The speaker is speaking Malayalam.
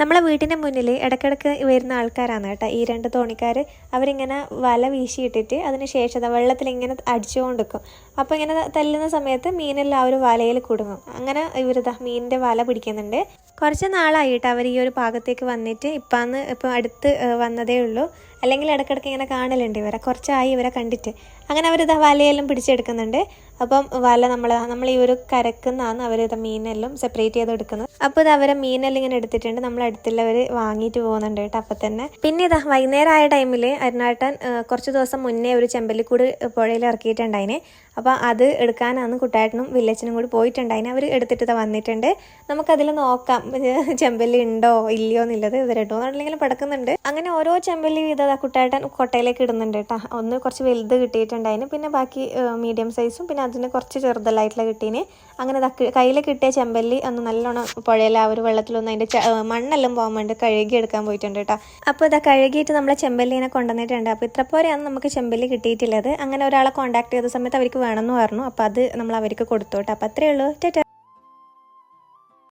നമ്മളെ വീട്ടിന്റെ മുന്നിൽ ഇടയ്ക്കിടയ്ക്ക് വരുന്ന ആൾക്കാരാണ് കേട്ടോ. ഈ രണ്ട് തോണിക്കാർ അവരിങ്ങനെ വല വീശിയിട്ടിട്ട് അതിന് ശേഷം വെള്ളത്തിൽ ഇങ്ങനെ അടിച്ചുകൊണ്ടിരിക്കും. അപ്പോൾ ഇങ്ങനെ തല്ലുന്ന സമയത്ത് മീനെല്ലാം ആ ഒരു വലയിൽ കുടുങ്ങും. അങ്ങനെ ഇവരിതാ മീനിന്റെ വല പിടിക്കുന്നുണ്ട്. കുറച്ച് നാളായിട്ട് അവർ ഈ ഒരു ഭാഗത്തേക്ക് വന്നിട്ട് ഇപ്പാന്ന് ഇപ്പം അടുത്ത് വന്നതേ ഉള്ളൂ. അല്ലെങ്കിൽ ഇടയ്ക്കിടയ്ക്ക് ഇങ്ങനെ കാണലുണ്ട് ഇവരെ. കുറച്ചായി ഇവരെ കണ്ടിട്ട്. അങ്ങനെ അവരിതാ വലയെല്ലാം പിടിച്ചെടുക്കുന്നുണ്ട്. അപ്പം വല നമ്മൾ നമ്മൾ ഈ ഒരു കരക്കുന്നാണ് അവർ ഇത് മീനെല്ലാം സെപ്പറേറ്റ് ചെയ്ത് എടുക്കുന്നത്. അപ്പോൾ ഇത് അവരെ മീനെല്ലാം ഇങ്ങനെ എടുത്തിട്ടുണ്ട്. നമ്മൾ അടുത്തുള്ളവർ വാങ്ങിയിട്ട് പോകുന്നുണ്ട് കേട്ടോ അപ്പം തന്നെ. പിന്നെ ഇതാ വൈകുന്നേരം ആയ ടൈമിൽ അരുണാട്ടൻ കുറച്ച് ദിവസം മുന്നേ ഒരു ചെമ്പല്ലിക്കൂട് പുഴയിൽ ഇറക്കിയിട്ടുണ്ടായിന്. അപ്പോൾ അത് എടുക്കാനാണ് കുട്ടാട്ടനും വില്ലച്ചനും കൂടി പോയിട്ടുണ്ടായിന്. അവർ എടുത്തിട്ട് വന്നിട്ടുണ്ട്. നമുക്കതിൽ നോക്കാം. ചെമ്പല്ലി ഉണ്ടോ ഇല്ലയോ എന്നുള്ളത് ഇത് രണ്ടോ നാട്ടിലെങ്കിലും പടക്കുന്നുണ്ട്. അങ്ങനെ ഓരോ ചെമ്പല്ലി വീതം കുട്ടാട്ടൻ കൊട്ടയിലേക്ക് ഇടുന്നുണ്ട് കേട്ടോ. ഒന്ന് കുറച്ച് വലുത് കിട്ടിയിട്ടുണ്ടായിന്. പിന്നെ ബാക്കി മീഡിയം സൈസും പിന്നെ അതിന് കുറച്ച് ചെറുതലായിട്ടുള്ള കിട്ടീന്. അങ്ങനെ കയ്യിൽ കിട്ടിയ ചെമ്പല്ലി ഒന്ന് നല്ലോണം പുഴയിൽ ആ ഒരു വെള്ളത്തിലൊന്ന് അതിന്റെ മണ്ണെല്ലാം പോകാൻ വേണ്ടി കഴുകി എടുക്കാൻ പോയിട്ടുണ്ട് കേട്ടോ. അപ്പോൾ ഇതാ കഴുകിയിട്ട് നമ്മളെ ചെമ്പല്ലിനെ കൊണ്ടുവന്നിട്ടുണ്ട്. അപ്പോൾ ഇത്ര പോരെയാണ് നമുക്ക് ചെമ്പല്ലി കിട്ടിയിട്ടുള്ളത്. അങ്ങനെ ഒരാളെ കോൺടാക്ട് ചെയ്ത സമയത്ത് അവർക്ക് വേണമെന്ന് പറഞ്ഞു. അപ്പോൾ അത് നമ്മൾ അവർക്ക് കൊടുത്തോട്ടെ അപ്പോൾ അത്രയേ ഉള്ളൂ. ടാറ്റാ.